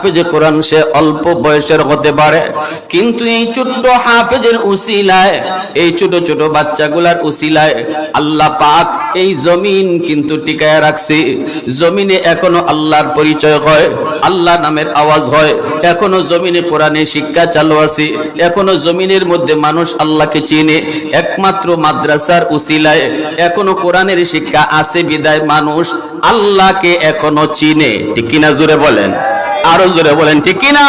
হাফেজে কোরআন সে অল্প বয়সের হতে পারে। কিন্তু এই ছোট্ট হাফেজের উসিলায়, এই ছোট ছোট বাচ্চাগুলার উসিলায় আল্লাহ পাক এই জমিন কিন্তু টিকায় রাখছে। জমিনে এখনও আল্লাহর পরিচয় হয়, আল্লাহ নামের আওয়াজ হয়। এখনও জমিনে কোরআনে শিক্ষা চালু আছে। এখনও জমিনের মধ্যে মানুষ আল্লাহকে চিনে। একমাত্র মাদ্রাসার উসিলায় এখনও কোরআনের শিক্ষা আছে বিদায় মানুষ আল্লাহকে এখনও চিনে। ঠিক কিনা জোরে বলেন? আরও জোরে বলেন, ঠিক কিনা?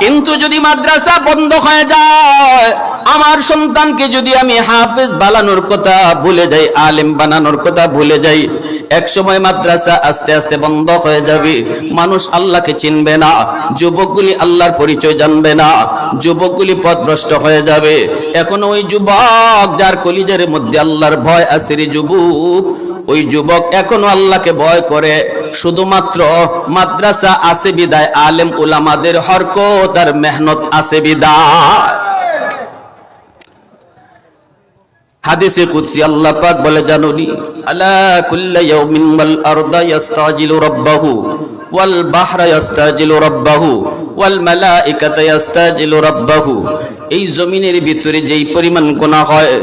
কিন্তু যদি মাদ্রাসা বন্ধ হয়ে যায়, আমার সন্তানকে যদি আমি হাফেজ বানানোর কথা ভুলে যাই, আলেম বানানোর কথা ভুলে যাই, এক সময় মাদ্রাসা আস্তে আস্তে বন্ধ হয়ে যাবে। মানুষ আল্লাহকে চিনবে না, যুবকগুলি আল্লাহর পরিচয় জানবে না, যুবকগুলি পথভ্রষ্ট হয়ে যাবে। এখন ওই যুবক যার কলিজের মধ্যে আল্লাহর ভয় আছে রে যুবক, ওই যুবক এখনও আল্লাহকে ভয় করে। শুধুমাত্র মাদ্রাসা আছে বিদায়, আলেম উলামাদের হরকত আর মেহনত আছে বিদায়। হাদিসে কুদসি আল্লাহ পাক বলে, জানুনি, আলা কুল্লা ইয়াউমিন ওয়াল আরদা ইস্তাজিলু রাব্বাহু, ওয়াল বাহরা ইস্তাজিলু রাব্বাহু। এই জমিনের ভিতরে যেই পরিমাণ গোনা হয়,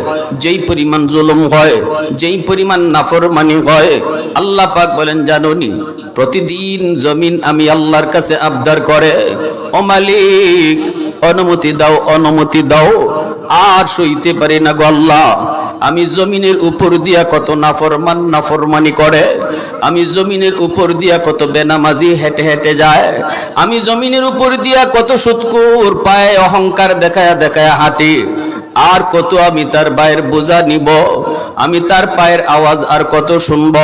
যেই পরিমাণ জুলুম হয়, যেই পরিমাণ নাফরমানি হয়, আল্লাহ পাক বলেন জানুনি প্রতিদিন জমিন আমি আল্লাহর কাছে আবদার করে, ও অনুমতি দাও অনুমতি দাও, আর সইতে পারি না গো আল্লাহ। আমি জমিনের উপর দিয়া কত নাফরমান, নাফরমানি করে, আমি জমিনের উপর দিয়া কত বেনামাজি হেঁটে হেঁটে যায়, আমি জমিনের উপর দিয়া কত সুৎকুর পায়ে অহংকার দেখায়া দেখায়া হাঁটি, আর কত আমি তার পায়ের বোঝা নিব, আমি তার পায়ের আওয়াজ আর কত শুনব,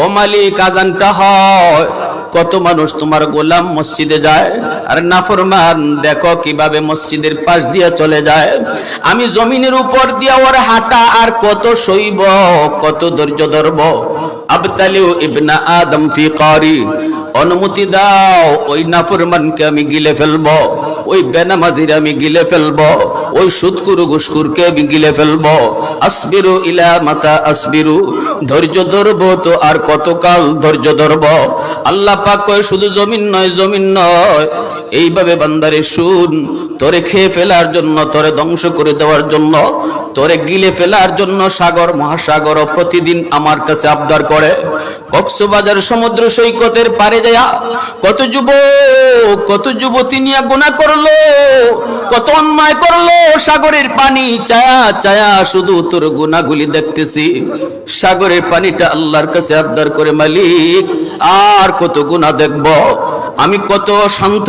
ও মালিক আজানটা হয় কত মানুষ তোমার গোলাম মসজিদে যায়? আর নাফরমান দেখো কীভাবে মসজিদের পাশ দিয়ে চলে যায়। আমি জমিনের উপর দিয়ে ওর হাঁটা আর কত সইব, কত ধৈর্য ধরব। আবতালিউ ইবনা আদম ফি কারি, অনুমতি দাও, ওই নাফরমানকে আমি গিলে ফেলব। ওই বেনামাজির আমি গিলে ফেলব, ওই সুৎকুরু ঘুসকুরকে আমি গিলে ফেলব। আসবিরু ইলা মাতা আসবিরু, ধৈর্য ধরবো তো আর কতকাল ধৈর্য ধরবো? আল্লাহ পাক কয়, শুধু জমিন নয় জমিন নয়। এইভাবে বান্দারে শুন, তোরে খেয়ে ফেলার জন্য, তোরে ধ্বংস করে দেওয়ার জন্য, তোরে গিলে ফেলার জন্য সাগর, মহাসাগর প্রতিদিন আমার কাছে আবদার করে। কক্সবাজার সমুদ্র সৈকতের পারে যায় কত যুবক, কত যুবতী নিয়ে গুণা করল কত অন্যায় করল, সাগরের পানি চায়া চায়া শুধু তোর গুণাগুলি দেখতেছি। সাগরের পানিটা আল্লাহর কাছে আবদার করে, মালিক, আর কত গুণা দেখব? আমি কত শান্ত,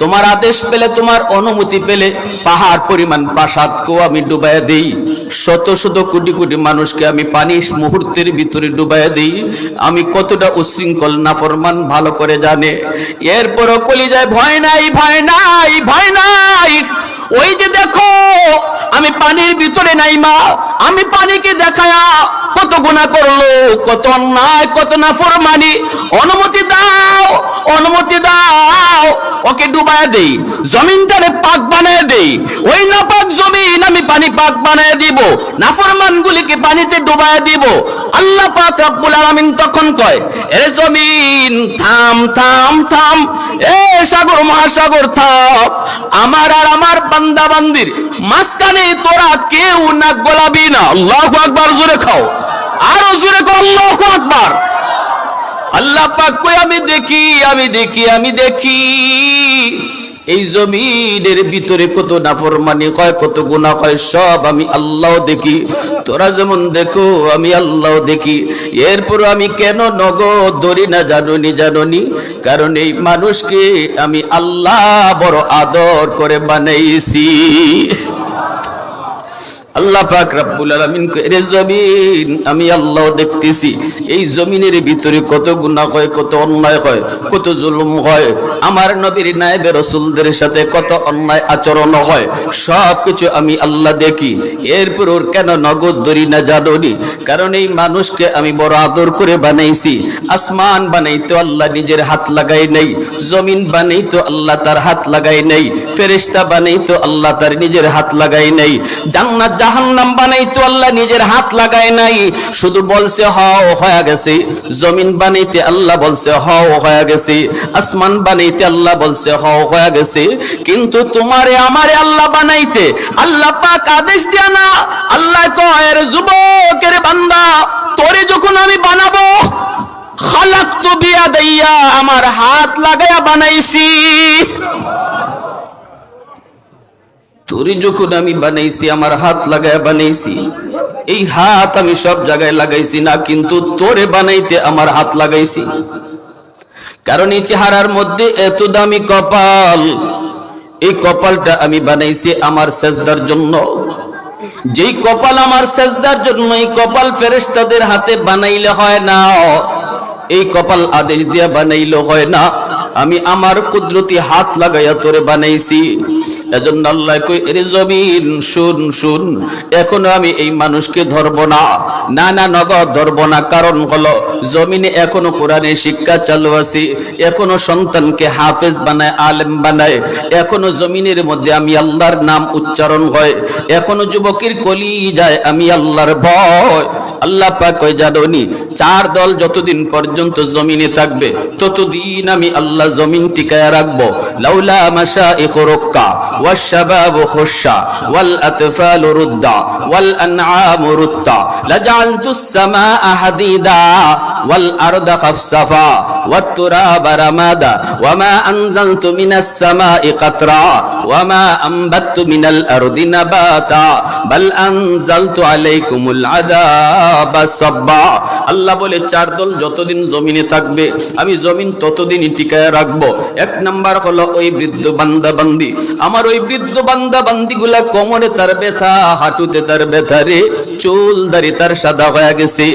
তোমার আদেশ পেলে, তোমার অনুমতি পেলে, পাহাড় পরিমাণ প্রাসাদকেও আমি ডুবাই দিই। শত শত কোটি কোটি মানুষকে আমি পানি মুহূর্তের ভিতরে ডুবাইয়া দিই। আমি কতটা উশৃঙ্খল, নাফরমান, ভালো করে জানে। এরপরও কলিজায়, ভয় নাই ভয় নাই ভয় নাই। ওই যে দেখো, আমি পানির ভিতরে নাই মা, আমি পানিকে দেখায়া কত গুণা করল, কত অন্যায়, কত না ফরমানি অনুমতি দাও অনুমতি দাও, ওকে ডুবায় দেই, জমিনটারে পাক বানায় দেই। ওই নাপাক জমিন আমি পানি পাক বানায় দিব নাফরমান গুলিকে পানিতে ডুবায় দিব। আল্লাহ পাক রব্বুল আলামিন তখন কয়, এ জমিন, থাম থাম থাম, এ সাগর, মহাসাগর, থাম। আমার আর আমার বান্দা বান্দির মাঝখানে তোরা কেউ না গোলাবি না। আল্লাহু আকবার, জোরে খাও। আরও জোরে খাও আল্লাহু আকবার। আল্লাহ পাক কই আমি দেখি আমি দেখি আমি দেখি। এই জমিনের ভিতরে কত নাফরমানি, কয় কত গুণা কয় সব আমি আল্লাহ দেখি। তোরা যেমন দেখো, আমি আল্লাহ দেখি। এরপর আমি কেন নগদ ধরি না জানুনি জানুনি? কারণ এই মানুষকে আমি আল্লাহ বড় আদর করে বানাইছি। আল্লাহ পাক রব্বুল আলামিন এর জমিন, আমি আল্লাহ দেখতেছি। এই জমিনের ভিতরে কত গুনাহ হয়, কত অন্যায় হয়, কত জুলুম হয়। আমার নবীর নায়েবে রাসূলদের সাথে কত অন্যায় আচরণ হয় সব কিছু আমি আল্লাহ দেখি। এরপর ওর কেন নগদ ধরি না জানি কারণ এই মানুষকে আমি বড় আদর করে বানাইছি। আসমান বানাইতো আল্লাহ নিজের হাত লাগাই নাই, জমিন বানাইতো আল্লাহ তার হাত লাগাই নাই, ফেরেশতা বানাইতো আল্লাহ তার নিজের হাত লাগাই নাই। জান্নাত জাহান্নাম বানাইতে, আল্লাহ নিজের হাত লাগায় নাই। শুধু বলছে, হও, হয়ে গেছে। জমিন বানাইতে আল্লাহ বলছে, হও, হয়ে গেছে। আসমান বানাইতে আল্লাহ বলছে, হও, হয়ে গেছে। কিন্তু তোমারে আমারে আল্লাহ বানাইতে আল্লাহ পাক আদেশ দিয়া না। আল্লাহ কয়ের যুবকের বান্দা, তোরে যখন আমি বানাবো খালাক তো বিয়া বিয়াদাইয়া আমার হাত লাগায়া বানাইছি। তোরে যখন আমি বানাইছি, আমার হাত লাগায় বানাইছি, এই হাত আমি সব জায়গায় লাগাইছি না, কিন্তু তোরে বানাইতে আমার হাত লাগাইছি। কারণ এই চেহারার মধ্যে এত দামি কপাল, এই কপালটা আমি বানাইছি আমার সেজদার জন্য। যেই কপাল আমার সেজদার জন্য, এই কপাল ফেরেস্তাদের হাতে বানাইলে হয় না, এই কপাল আদেশ দিয়া বানাইলে হয় না। আমি আমার কুদরতি হাত লাগাইয়া তোরে বানাইছি। এজন্য আল্লাহ কই, এরে জমিন, শুন শুন, এখনও আমি এই মানুষকে ধরব না। না না নগদ ধরব না। কারণ হলো, জমিনে এখনও কোরআনের শিক্ষা চালু আছে, এখনও সন্তানকে হাফেজ বানায়, আলেম বানায়, এখনও জমিনের মধ্যে আমি আল্লাহর নাম উচ্চারণ হয়, এখনও যুবকের কলি যায়, আমি আল্লাহর ভয়। আল্লাহ পাক কয়, জানোনি, চার দল যতদিন পর্যন্ত জমিনে থাকবে, ততদিন আমি আল্লাহ জমিন টিকায় রাখবো লাউলা মাশা ইখরুক্কা والشباب خشا والأطفال ردا والأنعام ردا لجعلت السماء حديدا والأرض خفصفا والتراب رمادا وما أنزلت من السماء قطرا وما أنبت من الأرض نباتا بل أنزلت عليكم العذاب صبا আল্লাহ বলে চার দল যতদিন জমিনে থাকবে আমি জমিন ততদিনই টিকায় রাখবো এক নাম্বার হলো ওই বৃদ্ধ বান্দা বান্দি আমার ওই বৃদ্ধ বান্দা বান্দি গুলা কোমরে তার ব্যথা হাঁটুতে তার ব্যথা রে চুল দাড়ি তার সাদা হয়ে গেছে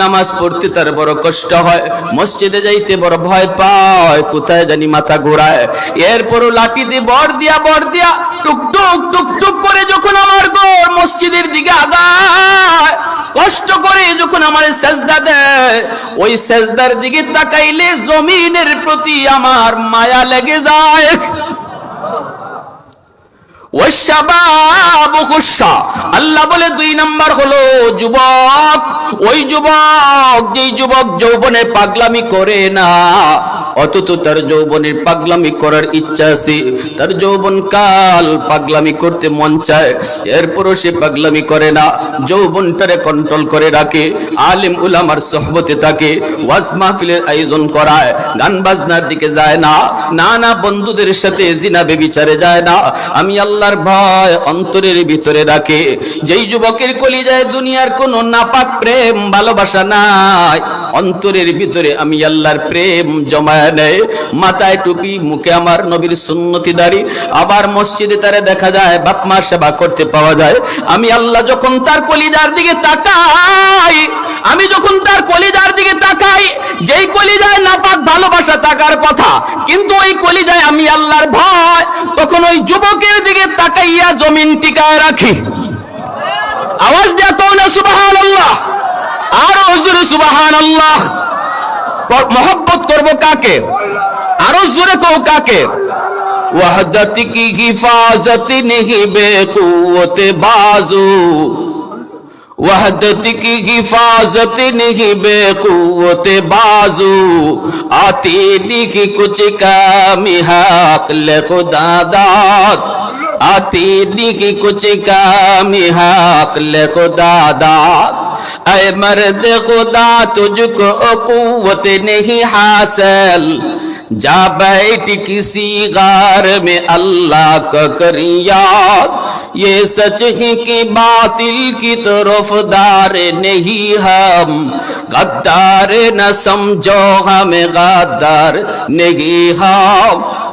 নামাজ পড়তে তার বড় কষ্ট হয়। মসজিদে যাইতে বড় ভয় পায়, কোথায় জানি মাথা ঘোরায়। এরপরও লাঠি দিয়ে বর দিয়া বর দিয়া, টুক টুক টুক টুক করে যখন আমার গোর মসজিদের দিকে আগায়, কষ্ট করে যখন আমার সেজদা দেয়, ওই সেজদার দিকে তাকাইলে জমিনের প্রতি আমার মায়া লেগে যায়। আল্লাহ বলে দুই নাম্বার হলো যুবক। ওই যুবক যেই যুবক যৌবনে পাগলামি করে না অথচ তার যৌবনের পাগলামি করার ইচ্ছা আছে। তার যৌবন কাল পাগলামি করতে মন চায়, এরপরও সে পাগলামি করে না। যৌবনটারে কন্ট্রোল করে রাখে, আলিম উলামার সহবতে থাকে ওয়াজ মাহফিলের আয়োজন করায়। গান বাজনার দিকে যায় না, নানা বন্ধুদের সাথে জিনা বেবিচারে যায় না। আমি আল্লাহর ভয় অন্তরের ভিতরে রাখে। যেই যুবকের কলি যায় দুনিয়ার কোনো নাপাক প্রেম, ভালোবাসা নাই। অন্তরের ভিতরে আমি আল্লাহর প্রেম জমায় নেয়, মাথায় টুপি, মুখে আমার নবীর সুন্নতি দাড়ি। আবার মসজিদে তারে দেখা যায়, বাপ মার সেবা করতে পাওয়া যায়। আমি আল্লাহ যখন তার কলিজার দিকে তাকাই, আমি যখন তার কলিজার দিকে তাকাই, যেই কলিজায় নাপাক ভালোবাসা তাকার কথা, কিন্তু ওই কলিজায় আমি আল্লাহর ভয়, তখন ওই যুবকের দিকে তাকাইয়া জমিন টিকায় রাখি। আওয়াজ দেয়া তো না সুবাহান আল্লাহ আরও জোরে সুবাহান আল্লাহ মহব্বত করব কাকে আরও জোরে কো কাকে ওয়াহদত কি হিফাজত নেহি বেকুত বাজু وحدت کی حفاظت نہیں بے قوت بازو آتی نہیں کچھ کام حقل خدا داد آتی نہیں کچھ کام حقل خدا داد اے مرد خدا تجھ کو قوت نہیں حاصل۔ جا بیٹھ کسی غار میں اللہ کا کری یاد۔ یہ سچ ہی کی باطل کی طرف دار نہیں ہم۔ غدار نہ سمجھو ہمیں غدار نہیں ہاں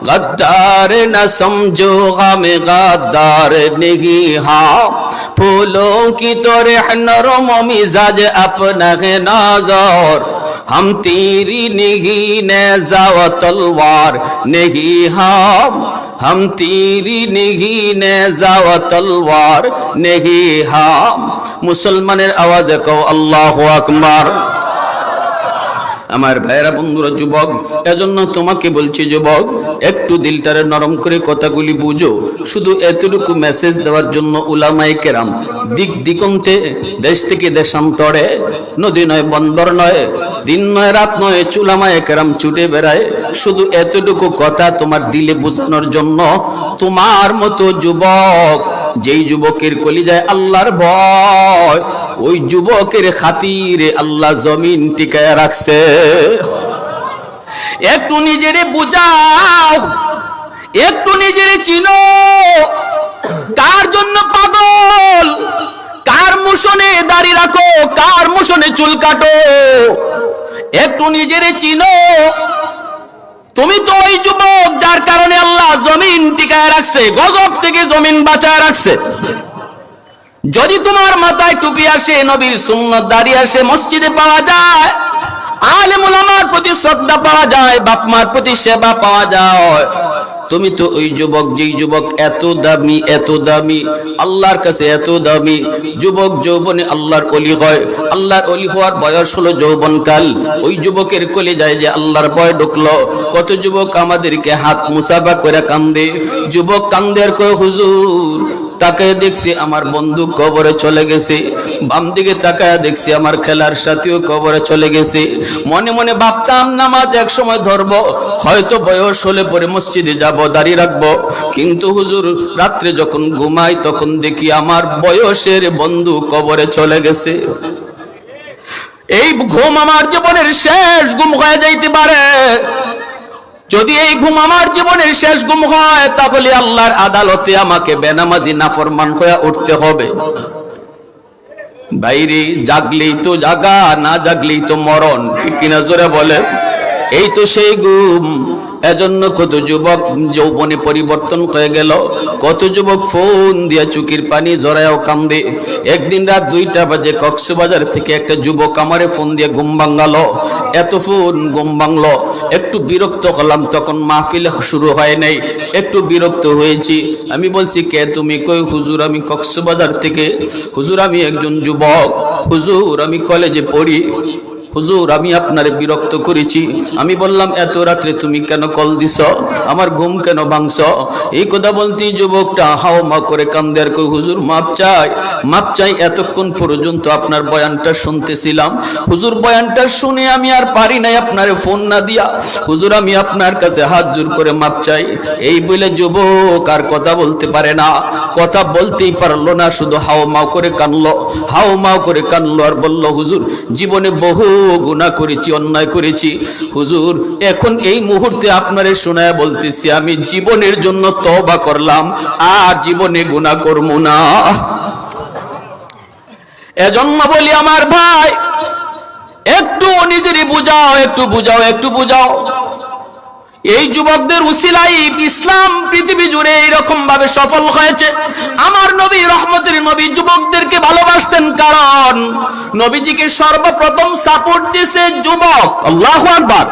غدار نہ سمجھو ہمیں غدار نہیں ہاں پھولوں کی تو رہن و مزاج اپنا ہے نازور ہم تیری نہیں نیزا و تلوار نہیں ہاں ہم تیری نہیں نیزا و تلوار نہیں ہاں مسلمان اواز کو اللہ اکبر۔ আমার ভাইয়েরা বন্ধুরা, যুবক, এজন্য তোমাকে বলছি যুবক, একটু দিলটারে নরম করে কথাগুলি বুঝো। শুধু এতটুকু মেসেজ দেওয়ার জন্য উলামায়ে কেরাম দিক দিগন্তে, দেশ থেকে দেশান্তরে, নদী নয়, বন্দর নয়, দিন নয়, রাত নয় চুলামায় কেরাম ছুটে বেড়ায়। শুধু এতটুকু কথা তোমার দিলে বোঝানোর জন্য তোমার মতো যুবক, যেই যুবকের কলিজায় আল্লাহর ভয় ওই যুবকের খাতিরে আল্লাহ জমিন টিকায় রাখছে। একটু নিজেরে বুঝাও, একটু নিজেরে চিনো, কার জন্য পাগল, কার মুসনে দাড়ি রাখো, কার মুসনে চুল কাটো, একটু নিজেরে চিনো। তুমি তো ওই যুবক যার কারণে আল্লাহ জমিন টিকায় রাখছে, গজব থেকে জমিন বাঁচায় রাখছে। যদি তোমার মাথায় টুপি আসে, নবীর সুন্নত দাঁড়িয়ে আসে, মসজিদে পাওয়া যায়, আলেম ওলামার প্রতি শ্রদ্ধা পাওয়া যায়, বাপ মার প্রতি সেবা পাওয়া যায়। তুমি তো ওই যুবক, যেই যুবক এত দামি এত দামি, আল্লাহর কাছে এত দামি। যুবক যৌবনে আল্লাহর অলি হয়। আল্লাহর অলি হওয়ার বয়স হলো যৌবনকাল। ওই যুবকের কোলে যায় যে আল্লাহর ভয় ঢুকলো। কত যুবক আমাদেরকে হাত মুসাফা করে কান্দে। যুবক কান্দে আর কয়, হুজুর তাকায় দেখছি আমার বন্ধু কবরে চলে গেছে। বাম দিকে তাকায় দেখছি আমার খেলার সাথীও কবরে চলে গেছে। মনে মনে ভাবতাম, নামাজ এক সময় ধরবো, হয়তো বয়স হলে পরে মসজিদে যাব, দাঁড়িয়ে রাখব। কিন্তু হুজুর, রাত্রে যখন ঘুমাই, তখন দেখি আমার বয়সের বন্ধু কবরে চলে গেছে। এই ঘুম আমার জীবনের শেষ, ঘুম হয়ে যাইতে পারে। যদি এই ঘুম আমার জীবনের শেষ ঘুম হয়, তাহলে আল্লাহর আদালতে আমাকে বেনামাজি নাফরমান হয়ে উঠতে হবে। বাইরে জাগলেই তো জাগা, না জাগলেই তো মরণ। কিনা জোরে বলে? এই তো সেই গুম এজন্য কত যুবক যৌবনে পরিবর্তন হয়ে গেল। কত যুবক ফোন দিয়া চুকির পানি জড়ায়ও কান্দে। একদিন রাত দুইটা বাজে কক্সবাজার থেকে একটা যুবক আমারে ফোন দিয়ে ঘুম ভাঙালো। এত ফোন ঘুম ভাঙলো। একটু বিরক্ত হলাম, তখন মাহফিল শুরু হয় নাই। একটু বিরক্ত হয়েছি। আমি বলছি, কে তুমি? কই, হুজুর, আমি কক্সবাজার থেকে। হুজুর, আমি একজন যুবক। হুজুর, আমি কলেজে পড়ি। হুজুর, আমি আপনারে বিরক্ত করেছি। আমি বললাম, এত রাত্রে তুমি কেন কল দিছ? আমার ঘুম কেন ভাঙছ? এই কথা বলতে যুবকটা হাও মা করে কান্দের কই হুজুর, মাপ চাই মাপ চাই, এতক্ষণ পর্যন্ত আপনার বয়ানটা শুনতেছিলাম। হুজুর, বয়ানটা শুনে আমি আর পারি নাই আপনারে ফোন না দিয়া। হুজুর, আমি আপনার কাছে হাত জোর করে মাপ চাই। এই বলে যুবক আর কথা বলতে পারে না। কথা বলতেই পারল না, শুধু হাও মাও করে কানলো, হাও মাও করে কানলো আর বলল, হুজুর, জীবনে বহু গুণা করেছি, অন্যায় করেছি। হুজুর, এখন এই মুহূর্তে আপনারে শোনায় বলতেছি, আমি জীবনের জন্য তবা করলাম, আর জীবনে গুণা করব না। এজন্য বলি আমার ভাই, একটু নিজেরই বুঝাও, একটু বুঝাও একটু বুঝাও। এই যুবকদের উসিলাই ইসলাম পৃথিবী জুড়ে এইরকম ভাবে সফল হয়েছে। আমার নবী রহমতের নবী যুবকদেরকে ভালোবাসতেন কারণ নবীজিকে সর্বপ্রথম সাপোর্ট দিয়েছে যুবক। আল্লাহ আকবার।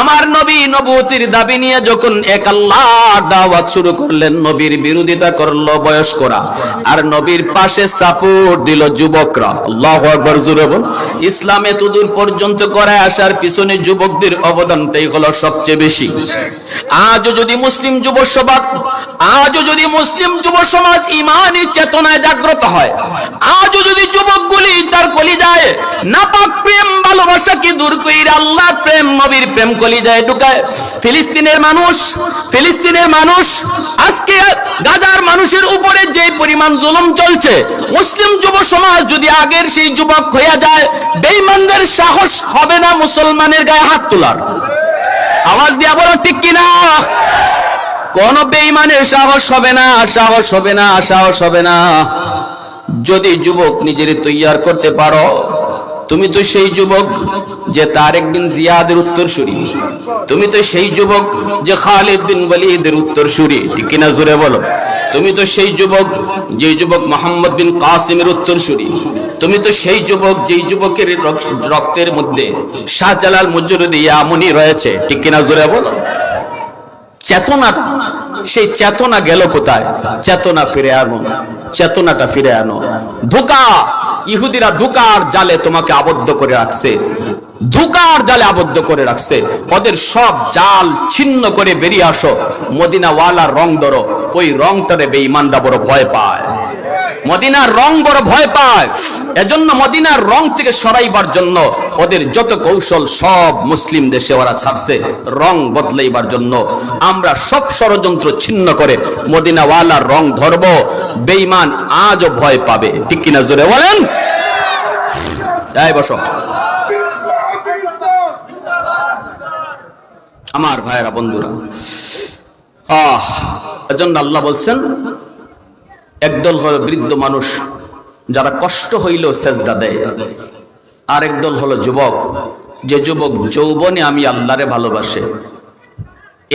আমার নবী নবতির দাবি নিয়ে যখন এক আল্লাহর দাওয়াত শুরু করলেন, নবীর বিরোধিতা করল বয়স্করা। আর নবীর পাশে সাপোর্ট দিল যুবকরা। আল্লাহ আকবার জুড়ে বল। ইসলামে এতদূর পর্যন্ত করে আসার পিছনে যুবকদের অবদানটাই হলো সবচেয়ে বেশি। আজও যদি মুসলিম যুব সমাজ, আজও যদি মুসলিম যুব সমাজ ইমানি চেতনায় জাগ্রত হয়, আজও যদি যুবকগুলি তার কলি যায় নাপাক প্রেম ভালোবাসা কি দূর কইরা আল্লাহ প্রেম, নবীর প্রেম কলি যায় ঢুকায়? ফিলিস্তিনের মানুষ ফিলিস্তিনের মানুষ, আজকে গাজার মানুষের উপরে যে পরিমাণ জুলুম চলছে, মুসলিম যুব সমাজ যদি আগের সেই যুবক হইয়া যায়, বেঈমানদের সাহস হবে না মুসলমানের গায়ে হাত তোলার। আওয়াজ দিয়া বলো, ঠিক কিনা? কোন বেঈমানের সাহস হবে না, সাহস হবে না, সাহস হবে না। যদি যুবক নিজের তৈয়ার করতে পারো তুমি তো সেই যুবক যে তারেক বিন জিয়াদের উত্তর উত্তরসূরি। তুমি তো সেই যুবক যে খালিদ বিন ওয়ালিদের উত্তরসূরি। ঠিক কিনা জোরে বলো? তুমি তো সেই যুবক যে যুবক মোহাম্মদ বিন কাসিমের উত্তর উত্তরসূরি। তুমি তো সেই যুবক যেই যুবকের রক- রক্তের মধ্যে শাহজালাল মুজরুদি ইয়ামনি রয়েছে। ঠিক কিনা জোরে বলো? চেতনাটা সেই চেতনা গেল কোথায়? চেতনা ফিরে আনো, চেতনাটা ফিরে আনো। ধোকা! ইহুদিরা ধোকার জালে তোমাকে আবদ্ধ করে রাখছে। ধুকার জালে আবদ্ধ করে রাখছে। ওদের সব জাল ছিন্ন করে বেরিয়ে আসো। মদিনাওয়ালা রং ধরো। ওই রংটারে বেঈমানরা বড় ভয় পায়। মদিনার রং বড় ভয় পায়। এজন্য মদিনার রং থেকে সরাইবার জন্য ওদের যত কৌশল সব মুসলিম দেশে ওরা ছাড়ছে, রং বদলাইবার জন্য। আমরা সব ষড়যন্ত্র ছিন্ন করে মদিনাওয়ালার রং ধরব, বেঈমান আজও ভয় পাবে। ঠিক কিনা জোরে বলেন? বসো। আমার ভাইয়েরা, বন্ধুরা, আহ, এজন্য আল্লাহ বলছেন একদল হলো বৃদ্ধ মানুষ, যারা কষ্ট হইল সেজদা দেয়। আর একদল হলো যুবক, যে যুবক যৌবনে আমি আল্লাহরে ভালোবাসে।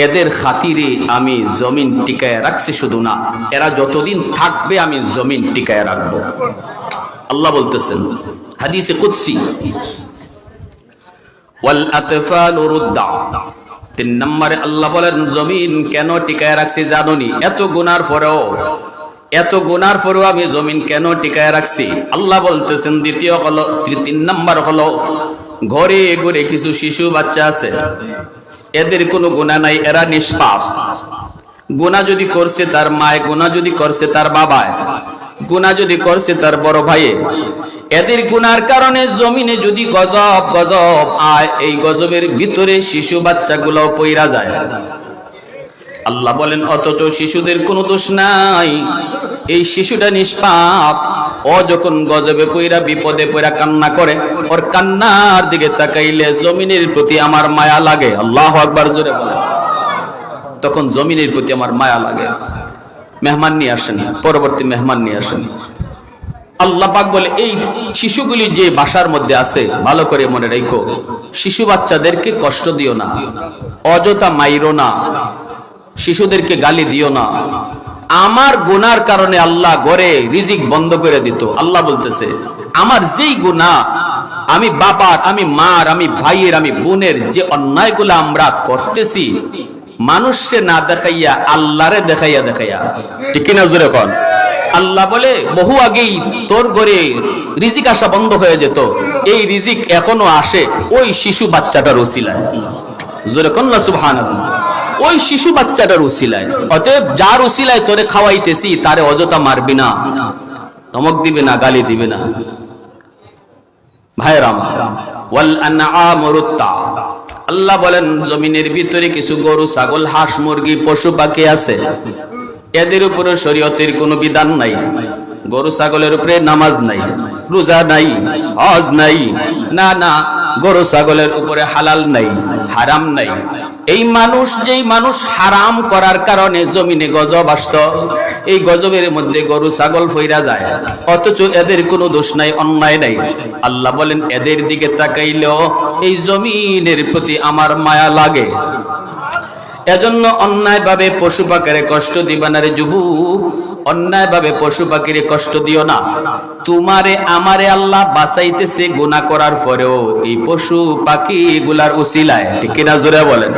এদের খাতিরে আমি জমিন টিকায় রাখছি শুধু না, এরা যতদিন থাকবে আমি জমিন টিকায় রাখব। আল্লাহ বলতেছেন, হাদিসে কুদসি, ওয়াল আতফালু রুদ্দা। তিন নম্বরে আল্লাহ বলেন, জমিন কেন টিকায় রাখছি জানুনি? এত গুনার পরেও এত গুনার পরেও আমি জমিন কেন টিকায় রাখছি? আল্লাহ বলতেছেন, দ্বিতীয় হলো তিন নম্বর হলো, ঘরে ঘরে কিছু শিশু বাচ্চা আছে, এদের কোনো গুণা নাই, এরা নিষ্পাপ। গুণা যদি করছে তার মায় গুণা যদি করছে তার বাবায় গুণা যদি করছে তার বড় ভাইয়ে, এদের গুনার কারণে জমিনে যদি গজব গজব আয়, এই গজবের ভিতরে শিশু বাচ্চাগুলো পইরা যায়। আল্লাহ বলেন, অথচ শিশুদের কোনো দোষ নাই। এই শিশুটা নিষ্পাপ। ও যখন গজবে পইরা বিপদে পইরা কান্না করে, ওর কান্নার দিকে তাকাইলে জমিনের প্রতি আমার মায়া লাগে। আল্লাহ আকবার জোরে বলে তখন জমিনের প্রতি আমার মায়া লাগে। মেহমান নিয়ে আসেন, পরবর্তী মেহমান নিয়ে আসেন। আল্লাহ পাক বলে, এই শিশুগুলি যে বাসার মধ্যে আছে, ভালো করে মনে রেখো। শিশু বাচ্চাদেরকে কষ্ট দিও না। অযথা মাইরো না। শিশুদেরকে গালি দিও না। আমার গুনার কারণে আল্লাহ গড়ে রিজিক বন্ধ করে দিত। আল্লাহ বলতেছে, আমার যেই গুনাহ, আমি বাবার, আমি মার, আমি ভাইয়ের, আমি বোনের যে অন্যায়গুলো আমরা করতেছি মানুষে না দেখাইয়া আল্লাহরে দেখাইয়া দেখাইয়া। ঠিক কিনা জোরে কন? আল্লাহ বলে, বহু আগেই তোর ঘরে রিজিক আসা বন্ধ হয়ে যেত। এই রিজিক এখনও আসে। ওই শিশু বাচ্চাটার ওসিলায়। জোরে কন না সুবহানাল্লাহ। ওই শিশু বাচ্চাটার উসিলায়। অতএব যার উসিলায় তোরে খাওয়াইতেছি, তারে অযথা মারবি না। ধমক দিবে না, গালি দিবে না। ওয়াল আনআম আল্লাহ বলেন, জমিনের ভিতরে কিছু গরু, ছাগল, হাঁস, মুরগি, পশু, পাখি আছে। এদের উপরে শরীয়তের কোনো বিধান নাই। গরু, ছাগলের উপরে নামাজ নাই, রোজা নাই, হজ নাই। না না গরু, ছাগলের উপরে হালাল নাই, হারাম নাই। এই মানুষ, যেই মানুষ হারাম করার কারণে জমিনে গজব আসত, এই গজবের মধ্যে গরু, ছাগল ফইরা যায়। অথচ এদের কোনো দোষ নাই, অন্যায় নাই। আল্লাহ বলেন, এদের দিকে তাকাইলেও এই জমিনের প্রতি আমার মায়া লাগে। এজন্য অন্যায় ভাবে পশু পাখিরে কষ্ট দিবা না রে অন্যায় ভাবে পশু পাখিরে কষ্ট দিও না। তোমারে, আমারে আল্লাহ বাঁচাইতেছে গুনাহ করার পরেও এই পশু পাখি গুলার উসিলায়। ঠিক কিনা জোরে বলেন?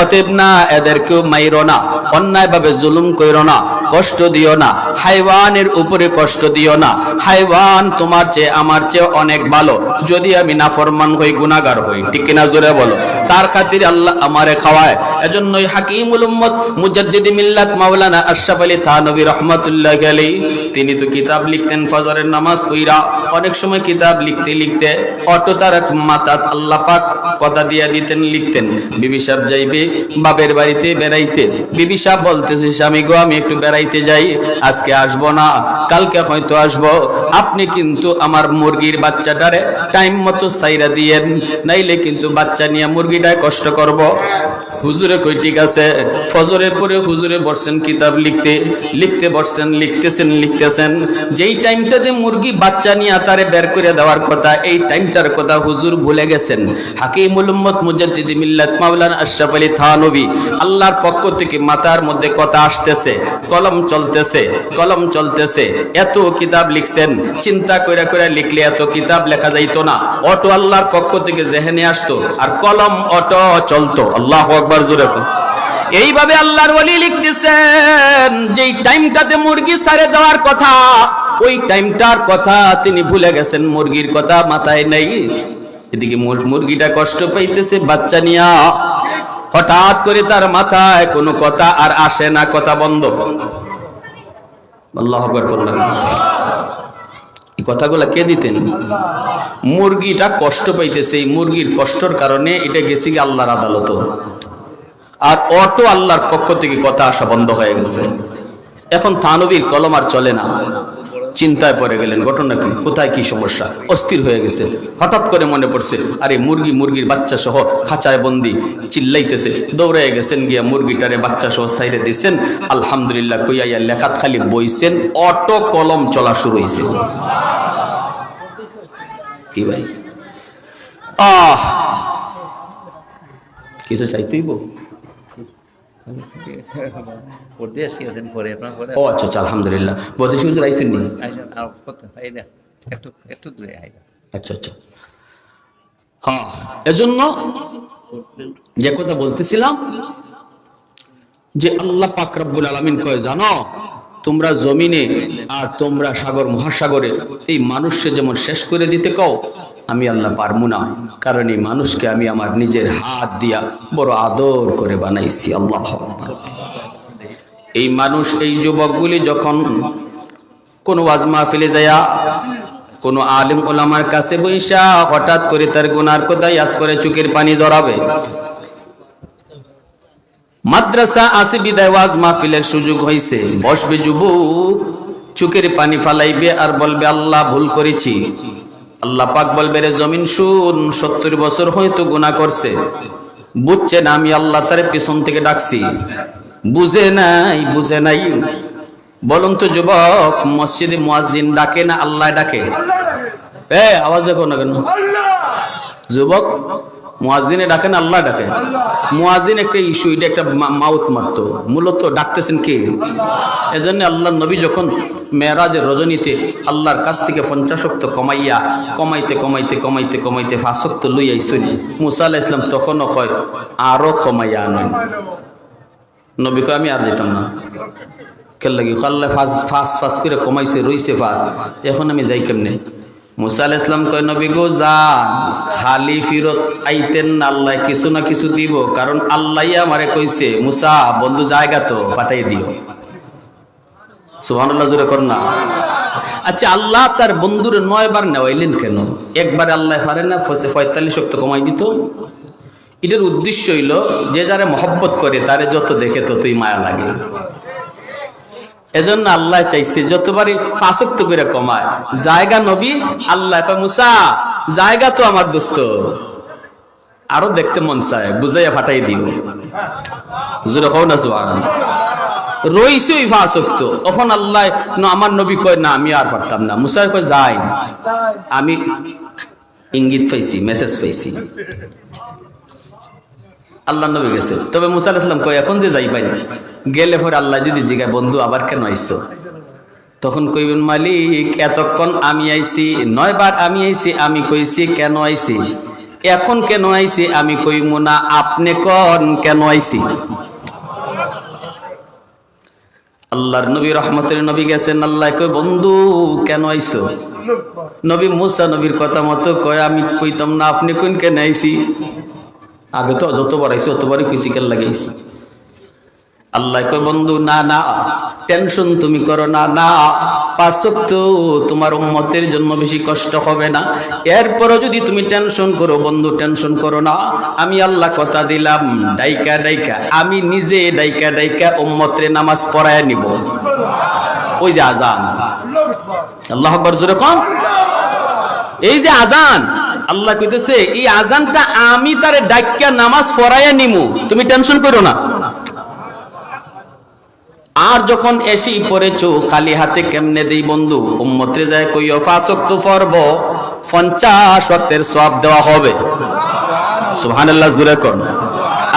অতএব না, এদেরকেও মাইরো না। অন্যায় ভাবে জুলুম কইরো না। কষ্ট দিও না। হাইওয়ানের উপরে কষ্ট দিও না। হাইওয়ান তোমার চেয়ে আমার চেয়ে অনেক ভালো। যদি আমি নাফরমান হই, গুনাহগার হই, ঠিক কিনা জোরে বলো? তার খাতির আল্লাহ আমারে খাওয়ায়। এজন্যই হাকিমুল উম্মত, মুজাদ্দিদি মিল্লাত মাওলানা আশরাফ আলী থানবী রহমাতুল্লাহ আলাইহি, তিনি তো কিতাব লিখতেন ফজরের নামাজ পড়া অনেক সময় কিতাব লিখতে লিখতে অটো তার মাতাত আল্লাহ পাক কথা দিয়া দিতেন, লিখতেন। বিবি সাহেব যাইবে, বাপের বাড়িতে বেড়াইতে। বিবি সাহেব বলতেছে, স্বামী গো, আমি একটু বেড়াইতে যাই, আজকে আসব না, কালকে হয়তো আসব। আপনি কিন্তু আমার মুরগির বাচ্চাটারে টাইম মতো সাইরা দিয়েন, নাইলে কিন্তু বাচ্চা নিয়ে মুরগিটায় কষ্ট করব। হুজুরে কই, ঠিক আছে, ফজরের পরে হুজুরে বসছেন কিতাব লিখতে লিখতে বসছেন, লিখতেছেন লিখতেছেন। যেই টাইমটাতে মুরগি বাচ্চা নিয়ে তারে বের করে দেওয়ার কথা, এই টাইমটার কথা হুজুর ভুলে গেছেন। হাকিমুল উম্মত মুজাদ্দিদ মিল্লাত মাওলানা আশরাফ আলী থানবী আল্লাহর পক্ষ থেকে মাথার মধ্যে কথা আসতেছে, কলম চলতেছে কলম চলতেছে। এত কিতাব লিখছেন, চিন্তা কইরা কইরা লিখলে এত কিতাব লেখা যাইতো না। অটো আল্লাহর পক্ষ থেকে জেহেনে আসতো, আর কলম অটো চলতো। আল্লাহ আকবার, জোরে কর। এইভাবে আল্লাহর ওলি লিখতেছেন, যেই টাইমটাতে মুরগি সারে দেওয়ার কথা, ওই টাইমটার কথা তিনি ভুলে গেছেন, মুরগির কথা মাথায় নেই। এদিকে মুরগিটা কষ্ট পাইতেছে, বাচ্চা নিয়া হঠাৎ করে তার মাথায় কোনো কথা আর আসে না, কথা বন্ধ। আল্লাহ করলেন এই কথাগুলা কে দিতেন? মুরগিটা কষ্ট পাইতেছে মুরগির কষ্টর কারণে এটা গেছি আল্লাহর আদালত। আর অটো আল্লাহর পক্ষ থেকে কথা আসা বন্ধ হয়ে গেছে। এখন থানবীর কলম আর চলে না। চিন্তায় পড়ে গেলেন, ঘটনা কি? কোথায় কি সমস্যা? অস্থির হয়ে গেছে। হঠাৎ করে মনে পড়ছে, আরে মুরগি, মুরগির বাচ্চা সহ খাঁচায় বন্দি চিল্লাইতেছে। দৌড়ে গেছেন গিয়া মুরগিটারে বাচ্চা সহ সাইরে দিছেন। আলহামদুলিল্লাহ কইয়া লেখাত খালি বইছেন, অটো কলম চলা শুরু হয়েছে কি ভাই? আহ! কিছু চাইতেই বউ আচ্ছা আচ্ছা আচ্ছা। হ্যাঁ এজন্য যে কথা বলতেছিলাম যে আল্লাহ পাক রব্বুল আলামিন কয়, জানো, তোমরা জমিনে আর তোমরা সাগর, মহাসাগরে এই মানুষকে যেমন শেষ করে দিতে কও আমি আল্লাহ পারব না। কারণ এই মানুষকে আমি আমার নিজের হাত দিয়া বড় আদর করে বানাইছি, আল্লাহ এই মানুষ, এই যুবকগুলি যখন কোনো ওয়াজ মাহফিলে যায়া কোনো আলিম ওলামার কাছে বইসা হঠাৎ করে তার গুনার কথা ইয়াদ করে চোখের পানি জড়াবে। মাদ্রাসা আসে বিদায় ওয়াজ মাহফিলের সুযোগ হইছে। বসবে যুবক চুকের পানি ফালাইবে আর বলবে, আল্লাহ ভুল করেছি। আল্লাহ পাক বলবে রে জমিন শুন সত্তর বছর হয়তো গুণা করছে। বুঝছে না আমি আল্লাহ তার পিছন থেকে ডাকছি। বুঝে নাই বুঝে নাই। বলুন তো যুবক মসজিদে মুয়াজিন ডাকে না আল্লাহ ডাকে? এ আওয়াজ দেখো না কেন? যুবক মুয়াজ্জিনে ডাকেন, আল্লাহ ডাকে মুয়াজ্জিন একটা ইস্যু, এটা একটা মা- মাউত মারতো। মূলত ডাকতেছেন কে? এজন্য আল্লাহ নবী যখন মেয়েরাজের রজনীতে আল্লাহর কাছ থেকে পঞ্চাশক্ত কমাইয়া, কমাইতে কমাইতে কমাইতে কমাইতে ফাঁসক্ত লই আইসুন, মুসা ইসলাম তখনও কয়, আরও কমাইয়া আনেন। নবী কয়, আমি আর দিতাম না। খেল লাগি কাল্লা ফাঁস ফাঁস ফাঁস করে কমাইছে, রইছে ফাঁস। এখন আমি যাই কেমনে? মুসা আলাহ ইসলাম কয়, নবী গো খালি ফিরত আইতেন আল্লাহ কিছু না কিছু দিব। কারণ আল্লাহ আমারে কইছে, মুসা, বন্ধু জায়গা তো, পাঠাই দিও। সুবহানাল্লাহ, জোরে কর না। আচ্ছা আল্লাহ তার বন্ধুরে নয় বার নেওয়াইলেন কেন? একবার আল্লাহ পারে না পঁয়তাল্লিশ শক্ত কমাই দিত। এটার উদ্দেশ্য হইল, যে যারা মহব্বত করে, তারে যত দেখে ততই মায়া লাগে। এজন্য আল্লাহ চাইছে, যতবারই ফাঁসক্ত করে কমায়। জায়গা নবী, আল্লাহ কয়, মুসা, জায়গা তো আমার দোস্ত। আরও দেখতে মন চায়, বুঝাইয়া ফাটাই দিও। আল্লাহ নবী কয়, না, আমি আর না। কয়, যাই। আমি ইঙ্গিত পাইছি পাইছি। আল্লাহ নবী গেছে। তবে মুসা আলাহিসাম কই এখন যে যাই পাই গেলে পরে আল্লাহ যদি জিগায়, বন্ধু, আবার কেন আইসো? তখন কইবেন, মালিক, এতক্ষণ আমি আইছি, নয়বার আমি আইছি, আমি কইছি, কেন আইছি? এখন কেন আইছি, আমি কইব না, আপনি কন কেন আইছি? আল্লাহর নবী, রহমতের নবী গেছেন, আল্লাহ কই বন্ধু, কেন আইছো নবী মুসা নবীর কথা মতো কয়, আমি কইতাম না, আপনি কোন কেন আইছি? আগে তো যতবার আইসি অতবারই কইছি কেন লাগাইছি আল্লাহ কয়, বন্ধু, না না, টেনশন তুমি করো না না পাঁচক তো তোমার উম্মতের জন্য বেশি কষ্ট হবে না। এরপরও যদি তুমি টেনশন করো, বন্ধু, টেনশন করো না। আমি আল্লাহ কথা দিলাম, ডাইকা ডাইকা। আমি নিজে ডাইকা ডাইকা উম্মতরে নামাজ পড়ায় নিব। ওই যে আজান আল্লাহ জোরে কম এই যে আজান আল্লাহ কইতেছে, এই আজানটা আমি তারে ডাক্কা নামাজ পড়াইয়া নিমু। তুমি টেনশন করো না। আর যখন এসি পড়েছো, খালি হাতে কেমনে দেই বন্ধু? উম্মত্রে যায় কই ফাসক্ত তো পর্ব পঞ্চাশ ওয়াক্তের সব দেওয়া হবে। সুবহানাল্লাহ, জোরে কোন।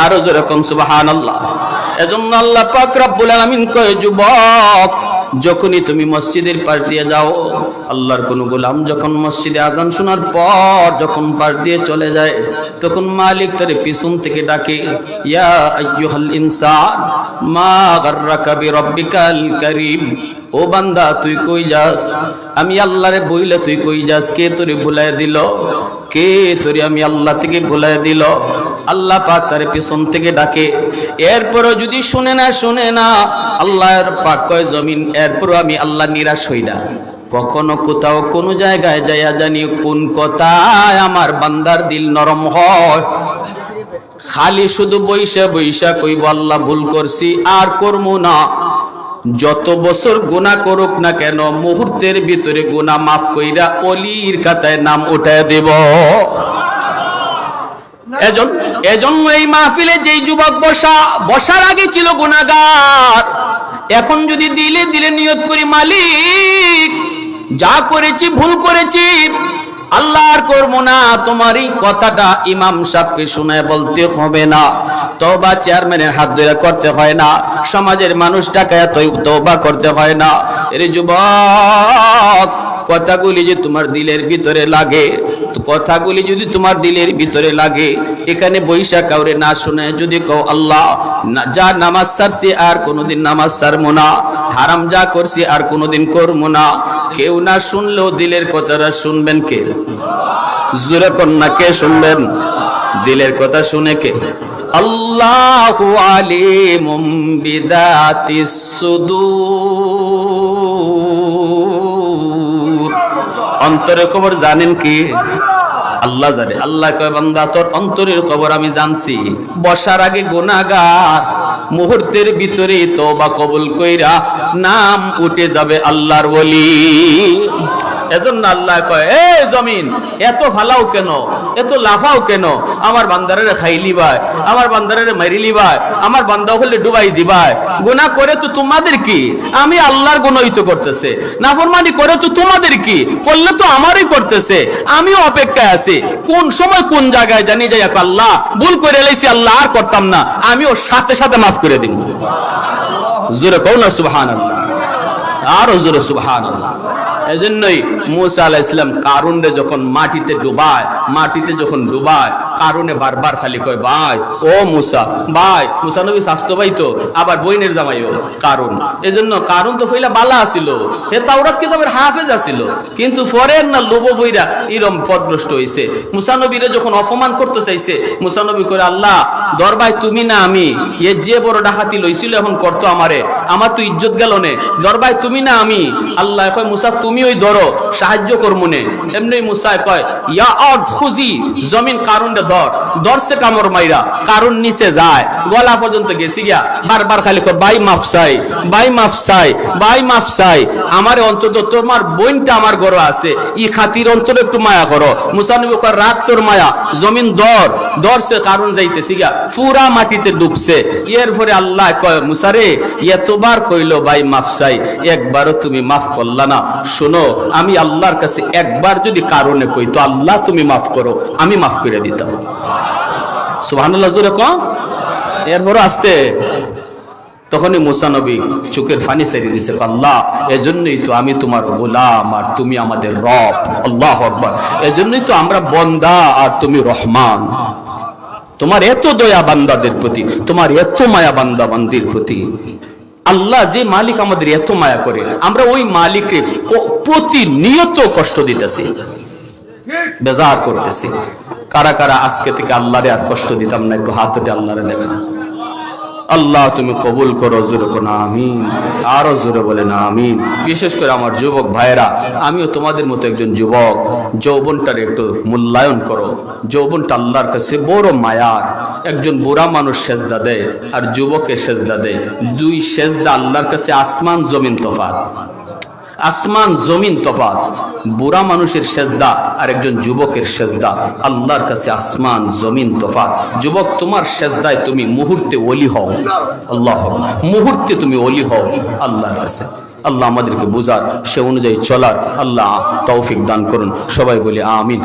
আরও জোরে কোন, সুবহানাল্লাহ। এজন্য আল্লাহ পাক রব্বুল আলামিন কয়, যুবক যখনই তুমি মসজিদের পাশ দিয়ে যাও, আল্লাহর কোন গোলাম যখন মসজিদে আজান শোনার পর যখন পাশ দিয়ে চলে যায়, তখন মালিক তার পিছন থেকে ডাকে, ইয়া আইয়ুহাল ইনসান, মা গাররাকা বিরব্বিকাল কারীম। ও বান্দা, তুই কই যাস? আমি আল্লাহরে বইলে তুই কই যাস? কে তোরে বুলাই দিল? কে তোরে আমি আল্লাহ থেকে বুলাই দিল? আল্লাহ পাক তার পিছন থেকে ডাকে। এরপরও যদি শুনে না শুনে না, আল্লাহর পাক কয় জমিন, এরপরও আমি আল্লাহ নিরাশ হই না। কখনো কোথাও কোনো জায়গায় যাইয়া জানি কোন কথায় আমার বান্দার দিল নরম হয়। খালি শুধু বৈশা বৈশা কইব, আল্লাহ ভুল করছি, আর করব না। যত বছর গুণা করুক না কেন, মুহূর্তের ভিতরে গুণা মাফ কইরা অলির খাতায় নাম উঠায় দেব। এজন এজন্য এই মাহফিলে যেই যুবক বসা বসার আগে ছিল গুণাগার এখন যদি দিলে দিলে নিয়ত করি মালিক। যা করেছি, ভুল করেছি আল্লাহ আর করব না তোমার এই কথাটা ইমাম সাহেবকে শুনে বলতে হবে না। তবা চেয়ারম্যানের হাত ধরে করতে হয় না, সমাজের মানুষটাকে এত তবা করতে হয় না। এর যুবক, কথাগুলি যে তোমার দিলের ভিতরে লাগে কথাগুলি যদি তোমার দিলের ভিতরে লাগে, এখানে বৈশা কাউরে না শুনে যদি কও আল্লাহ যা নামাজ সারছি আর কোনোদিন নামাজ সারবো না, হারাম যা করছি আর কোনোদিন করব না, কেউ না শুনলেও দিলের কথাটা শুনবেন কে? জোরে কন্যা কে শুনবেন? দিলের কথা শুনে কে? আল্লাহু আলিমুম বিদাতিস সুদূর। অন্তরের খবর জানেন কি? আল্লাহ জানে। আল্লাহ কয়, বান্দা, তোর অন্তরের খবর আমি জানছি। বসার আগে গুনাহগার, মুহূর্তের ভিতরে তওবা কবুল কইরা নাম উঠে যাবে আল্লাহর বলি এজন্য আল্লাহ কয় এ জমিন, এত ফালাও কেন? এত লাফাও কেন? আমার বান্দারে খাইলি ভাই, আমার বান্দারে মারিলি ভাই, আমার বান্দা হলে ডুবাই দিবাই গুনাহ করে তো তোমাদের কি? আমি আল্লাহর গুণই তো করতেছে। নাফরমানি করে তো তোমাদের কি? করলে তো আমারই করতেছে। আমিও অপেক্ষায় আছি। কোন সময় কোন জায়গায় জানি যাই এক আল্লাহ, ভুল করে এলাইছি, আল্লাহ আর করতাম না। আমিও সাথে সাথে মাফ করে দিব জোরে কও না সুবহানাল্লাহ। আরও জোরে সুবহানাল্লাহ। এজন্যই মুসা আলাহ ইসলাম কারুনরে যখন মাটিতে ডুবায় মাটিতে যখন ডুবায় কারুনে বারবার খালি কয়, ভাই, ও মুসা, ভাই, মুসা নবী স্বাস্থ্য ভাই তো আবার বইনের জামাইও কারুন এজন্য কারুন তো ফইলা বালা আসিল হে তাওরাত কিতাবের হাফেজ আসিল কিন্তু ফরের না লোভ বইরা এরম পদভ্রষ্ট হইছে। মুসা নবীরে যখন অপমান করতে চাইছে, মুসা নবী করে আল্লাহ দরবাই তুমি না আমি, এ যে বড় ডাকাতি লইছিল এখন করতো আমারে, আমার তো ইজ্জত গেল নে দরবাই তুমি না আমি। আল্লাহ কয়, মুসা, তুমি ওই ধরো, সাহায্য করব নে। এমনি মুসায় কয়, ইয়া অর্ধ খুজি, জমিন কারুনটা ধর। ধরছে কামর মাইরা, কারুন নিচে যায়। গলা পর্যন্ত গেছি গিয়া, বারবার খালি বাই মাফসাই বাই মাফসাই বাই মাফসাই আমার অন্তত তোমার বোনটা আমার ঘর আছে। ই খাতির অন্তর একটু মায়া করো। মুসানবী রাত তোর মায়া। জমিন দর দরছে কারণ যাইতেছি গিয়া, পুরা মাটিতে ডুবছে। এর পরে আল্লাহ কয় মুসারে এতবার কইলো, ভাই, মাফ চাই। একবারও তুমি মাফ করলা না। শোনো, আমি আল্লাহর কাছে একবার যদি কারণে কই, তো আল্লাহ তুমি মাফ করো, আমি মাফ করে দিতাম। কম এরপরও আসতে। তখনই মুসা নবী চোখের ফানি সেরে দিছে আল্লাহ, এজন্যই তো আমি তোমার গোলাম আর তুমি আমাদের রব। আল্লাহ আকবার। এজন্যই তো আমরা বন্দা আর তুমি রহমান। তোমার এত দয়া বান্দাদের প্রতি, তোমার এত মায়া বান্দা বান্দির প্রতি, আল্লাহ যে মালিক আমাদের এত মায়া করে, আমরা ওই মালিককে প্রতিনিয়ত কষ্ট দিতেছি। বেজার করতেছি। কারা কারা আজকে থেকে আল্লাহরে আর কষ্ট দিতাম না, একটু হাত উঠে আল্লাহরে দেখা। আল্লাহ, তুমি কবুল করো, জোরে কোনা আমিন। আরও জোরে বলে না আমিন। বিশেষ করে আমার যুবক ভাইয়েরা, আমিও তোমাদের মতো একজন যুবক। যৌবনটার একটু মূল্যায়ন করো। যৌবনটা আল্লাহর কাছে বড় মায়ার। একজন বুড়া মানুষ সেজদা দেয়, আর যুবকের সেজদা দেয়। দুই সেজদা আল্লাহর কাছে আসমান, জমিন তফাত আসমান, জমিন তফাত বুড়া মানুষের সেজদা আর একজন যুবকের সেজদা। আল্লাহর কাছে আসমান, জমিন তফাত যুবক, তোমার সেজদায় তুমি মুহূর্তে অলি হও। আল্লাহ মুহূর্তে তুমি অলি হও আল্লাহর কাছে। আল্লাহ আমাদেরকে বোঝার, সে অনুযায়ী চলার। আল্লাহ তৌফিক দান করুন। সবাই বলি, আমিন।